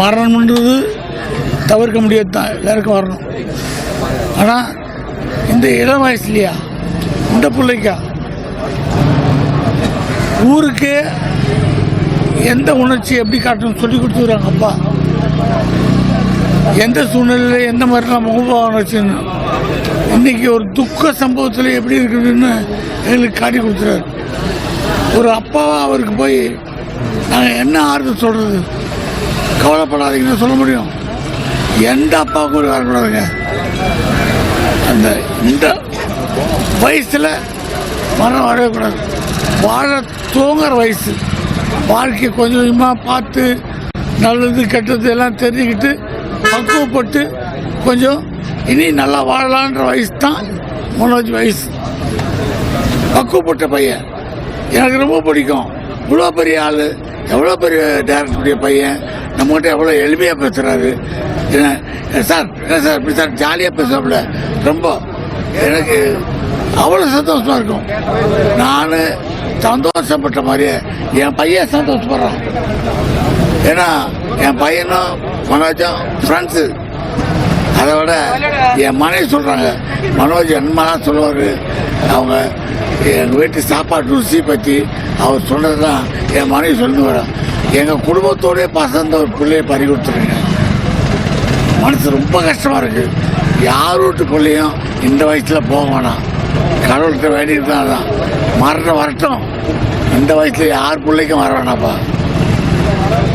மரணம்ன்றது தவிர்க்க முடியாது தான் எல்லாருக்கும் வரணும். ஆனால் இந்த இளம் வயசுலையா இந்த பிள்ளைக்கா? ஊருக்கு எந்த உணர்ச்சி எப்படி காட்டணும் சொல்லி கொடுத்துருக்காங்க அப்பா. எந்த சூழ்நிலையில் எந்த மாதிரிலாம் முகபாவம் வச்சுன்னு இன்னைக்கு ஒரு துக்க சம்பவத்தில் எப்படி இருக்குதுன்னு எங்களுக்கு காட்டி கொடுத்துறாரு. ஒரு அப்பாவாக அவருக்கு போய் நாங்கள் என்ன ஆறுதல் சொல்கிறது கவலைப்படாதீங்கன்னு சொல்ல முடியும். எந்த அப்பாவுக்கும் ஒரு வரக்கூடாதுங்க அந்த இந்த வயசில் மரணம் வரவே கூடாது வாழ தூங்குற வயசு. வாழ்க்கை கொஞ்சம் கொஞ்சமாக பார்த்து நல்லது கெட்டது எல்லாம் தெரிஞ்சுக்கிட்டு பக்குவப்பட்டு கொஞ்சம் இனி நல்லா வாழலான்ற வயசு தான் மனோஜ் வயசு. பக்குவப்பட்ட பையன். எனக்கு ரொம்ப பிடிக்கும். இவ்வளோ பெரிய ஆள். எவ்வளோ பெரிய டேரக்டருடைய பையன்? நம்மகிட்ட எவ்வளோ எளிமையாக பேசுகிறாரு சார் என்ன சார் இப்படி சார் ஜாலியாக பேசுவாப்புல? ரொம்ப. எனக்கு அவ்வளோ சந்தோஷமாக இருக்கும். நான் சந்தோஷப்பட்ட மாதிரியே என் பையன் சந்தோஷப்படுறான். ஏன்னா என் பையனும் மனோஜும் ஃப்ரெண்ட்ஸு அதை விட என் மனைவி சொல்கிறாங்க மனோஜ் என்னமெல்லாம் சொல்லுவார்? அவங்க எங்கள் வீட்டு சாப்பாட்டு ருசி பற்றி அவர் சொன்னது தான் என் மனைவி சொல்லி வரோம் எங்கள் குடும்பத்தோடய பசந்த ஒரு பிள்ளையை பறி கொடுத்துருங்க. மனசு ரொம்ப கஷ்டமாக இருக்குது யார் வீட்டு பிள்ளையும் இந்த வயசில் போக வேணாம். கடவுள்கிட்ட வேண்டிட்டு தான் அதான். மரணம் வரட்டும். இந்த வயசில் யார் பிள்ளைக்கும் வர வேணாப்பா.